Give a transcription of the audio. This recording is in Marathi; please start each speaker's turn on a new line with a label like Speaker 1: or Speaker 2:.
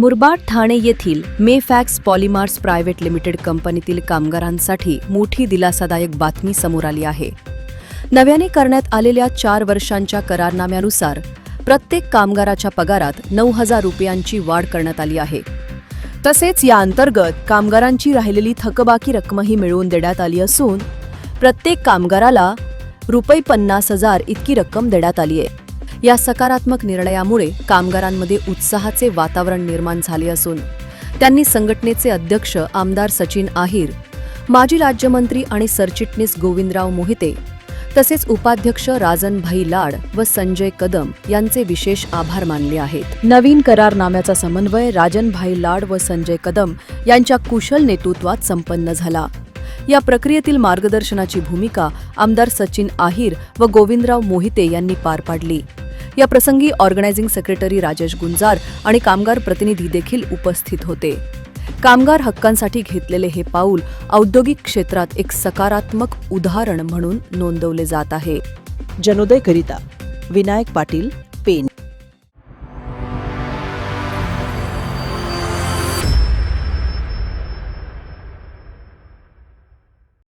Speaker 1: मुरबाड ठाणे येथील मेफॅक्स पॉलिमार्स प्रायव्हेट लिमिटेड कंपनीतील कामगारांसाठी मोठी दिलासादायक बातमी समोर आली आहे. नव्याने करण्यात आलेल्या चार वर्षांच्या करारनाम्यानुसार प्रत्येक कामगाराच्या पगारात नऊ हजार रुपयांची वाढ करण्यात आली आहे. तसेच या अंतर्गत कामगारांची राहिलेली थकबाकी रक्कमही मिळवून देण्यात आली असून प्रत्येक कामगाराला रुपये पन्नास हजार इतकी रक्कम देण्यात आली आहे. या सकारात्मक निर्णयामुळे कामगारांमध्ये उत्साहाचे वातावरण निर्माण झाले असून त्यांनी संघटनेचे अध्यक्ष आमदार सचिन आहिर माजी राज्यमंत्री आणि सरचिटणीस गोविंदराव मोहिते तसेच उपाध्यक्ष राजनभाई लाड व संजय कदम यांचे विशेष आभार मानले आहेत. नवीन करारनाम्याचा समन्वय राजनभाई लाड व संजय कदम यांच्या कुशल नेतृत्वात संपन्न झाला. या प्रक्रियेतील मार्गदर्शनाची भूमिका आमदार सचिन आहिर व गोविंदराव मोहिते यांनी पार पाडली. या प्रसंगी ऑर्गनायझिंग सेक्रेटरी राजेश गुंजार आणि कामगार प्रतिनिधी देखील उपस्थित होते. कामगार हक्कांसाठी घेतलेले हे पाऊल औद्योगिक क्षेत्रात एक सकारात्मक उदाहरण म्हणून नोंदवले जात आहे.
Speaker 2: जनोदयकरिता विनायक पाटील